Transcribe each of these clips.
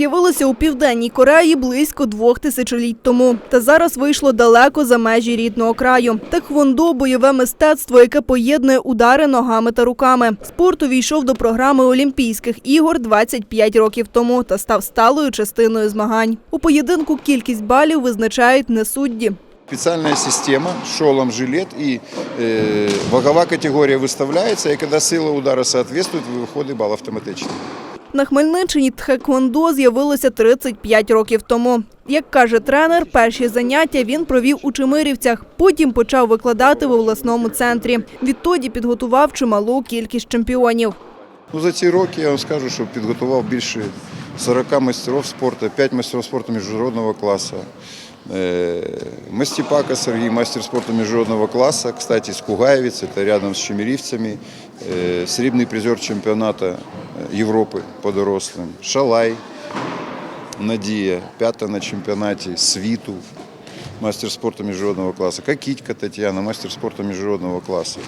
з'явилося у південній Кореї близько двох тисячоліть тому. Та зараз вийшло далеко за межі рідного краю. Тхвондо – бойове мистецтво, яке поєднує удари ногами та руками. Спорт увійшов до програми Олімпійських ігор 25 років тому та став сталою частиною змагань. У поєдинку кількість балів визначають не судді. Специальная система, шолом, жилет и э, ваговая категория выставляется, и когда сила удара соответствует, выходит балл автоматично. На Хмельниччині тхеквондо з'явилося 35 років тому. Як каже тренер, перші заняття він провів у Чемирівцях, потім почав викладати в обласному центрі. Відтоді підготував чималу кількість чемпіонів. Ну, за ці роки я вам скажу, що підготував більше 40 майстерів спорту, 5 майстерів спорту міжнародного класу. Е, Мастепака Сергій, мастер спорту міжнародного класу, кстати, з Кугаєвець, це рядом з Чемерівцями, Е, срібний призер чемпіонату е, Європи по дорослим, Шалай, Надія, п'ята на чемпіонаті світу, мастер спорту міжнародного класу, Кокітька Тетяна, мастер спорту міжнародного класу.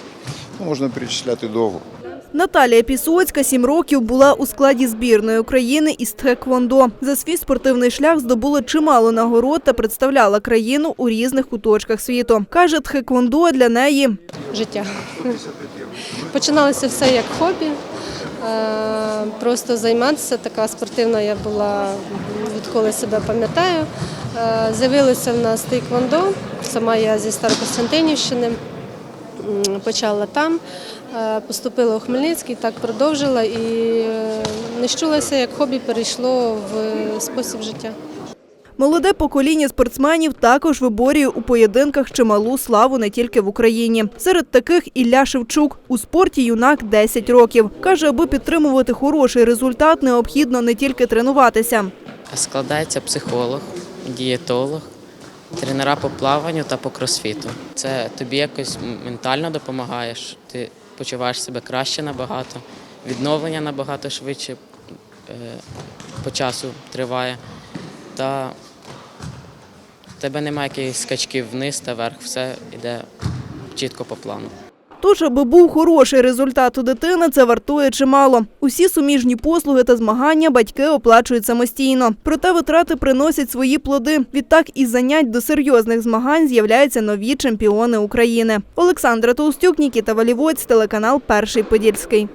Ну, можна перечисляти довго. Наталія Пісоцька сім років була у складі збірної України із тхеквондо. За свій спортивний шлях здобула чимало нагород та представляла країну у різних куточках світу. Каже, тхеквондо для неї життя. Починалося все як хобі. Е, Просто займатися. Така спортивна я була відколи себе пам'ятаю. Е, З'явилося в нас тейквондо. Сама я зі Старокостянтинівщини. Почала там, е, поступила у Хмельницький, так продовжила і не щулася, як хобі перейшло в спосіб життя. Молоде покоління спортсменів також виборює у поєдинках чималу славу не тільки в Україні. Серед таких Ілля Шевчук. У спорті юнак 10 років. Каже, аби підтримувати хороший результат, необхідно не тільки тренуватися. Складається психолог, дієтолог, тренера по плаванню та по кросфіту. Це тобі якось ментально допомагає, ти почуваєш себе краще набагато, відновлення набагато швидше е, по часу триває. Та в тебе немає якихось скачків вниз та вверх, все йде чітко по плану. Тож, аби був хороший результат у дитини, це вартує чимало. Усі суміжні послуги та змагання батьки оплачують самостійно. Проте витрати приносять свої плоди. Відтак із занять до серйозних змагань з'являються нові чемпіони України. Олександра Толстюк, Нікіта Валівоць, телеканал Перший Подільський.